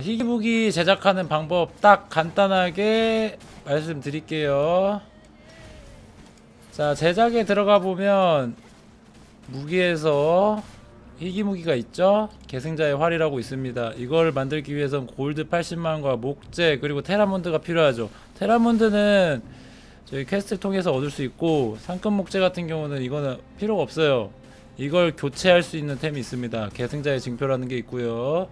희귀무기 제작하는 방법 딱 간단하게 말씀드릴게요. 자, 제작에 들어가 보면 무기에서 희귀무기가 있죠? 계승자의 활이라고 있습니다. 이걸 만들기 위해선 골드 80만과 목재 그리고 테라몬드가 필요하죠. 테라몬드는 저희 퀘스트를 통해서 얻을 수 있고 상급 목재 같은 경우는 이거는 필요가 없어요. 이걸 교체할 수 있는 템이 있습니다. 계승자의 징표라는 게 있고요.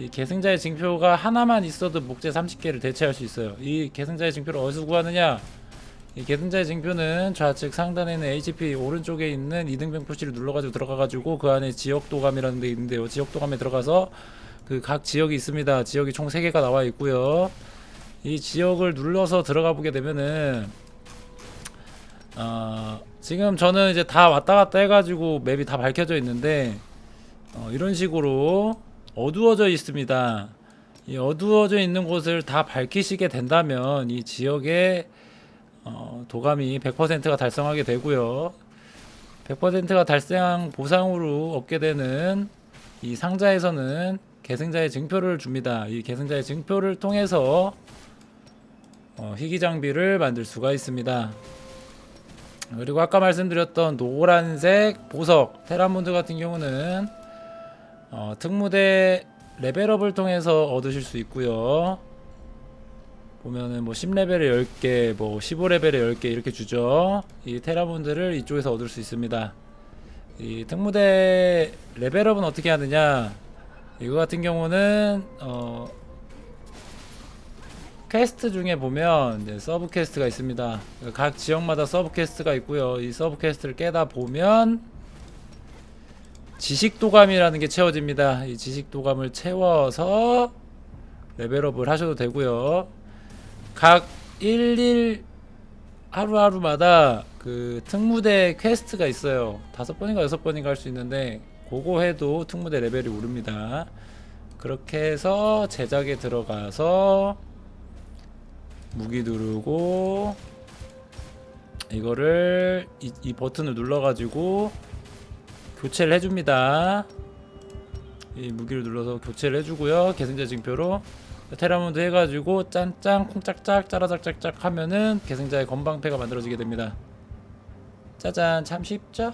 이 계승자의 징표가 하나만 있어도 목재 30개를 대체할 수 있어요. 이 계승자의 징표를 어디서 구하느냐? 이 계승자의 징표는 좌측 상단에 있는 HP 오른쪽에 있는 이등병 표시를 눌러가지고 들어가가지고 그 안에 지역 도감이라는 데 있는데요. 지역 도감에 들어가서 그 각 지역이 있습니다. 지역이 총 3개가 나와 있고요. 이 지역을 눌러서 들어가 보게 되면은 어, 지금 저는 이제 다 왔다 갔다 해가지고 맵이 다 밝혀져 있는데 어, 이런 식으로 어두워져 있습니다. 이 어두워져 있는 곳을 다 밝히시게 된다면 이 지역에 어, 도감이 100%가 달성하게 되고요. 100%가 달성한 보상으로 얻게 되는 이 상자에서는 계승자의 증표를 줍니다. 이 계승자의 증표를 통해서 어, 희귀 장비를 만들 수가 있습니다. 그리고 아까 말씀드렸던 노란색 보석 테라몬드 같은 경우는 어, 특무대 레벨업을 통해서 얻으실 수 있고요. 보면은 뭐 10레벨에 10개, 뭐 15레벨에 10개 이렇게 주죠. 이 테라몬드를 이쪽에서 얻을 수 있습니다. 이 특무대 레벨업은 어떻게 하느냐? 이거 같은 경우는 어 퀘스트 중에 보면 서브 퀘스트가 있습니다. 각 지역마다 서브 퀘스트가 있고요. 이 서브 퀘스트를 깨다 보면 지식 도감이라는 게 채워집니다. 이 지식 도감을 채워서 레벨업을 하셔도 되고요. 각 11 하루하루마다 그 특무대 퀘스트가 있어요. 다섯 번인가 여섯 번인가 할 수 있는데 그거 해도 특무대 레벨이 오릅니다. 그렇게 해서 제작에 들어가서 무기 누르고 이거를 이, 이 버튼을 눌러가지고 교체를 해줍니다. 이 무기를 눌러서 교체를 해주고요. 계승자 징표로 테라몬드 해가지고 짠짠 콩짝짝 짜라작짝짝 하면은 계승자의 건방패가 만들어지게 됩니다. 짜잔 참 쉽죠?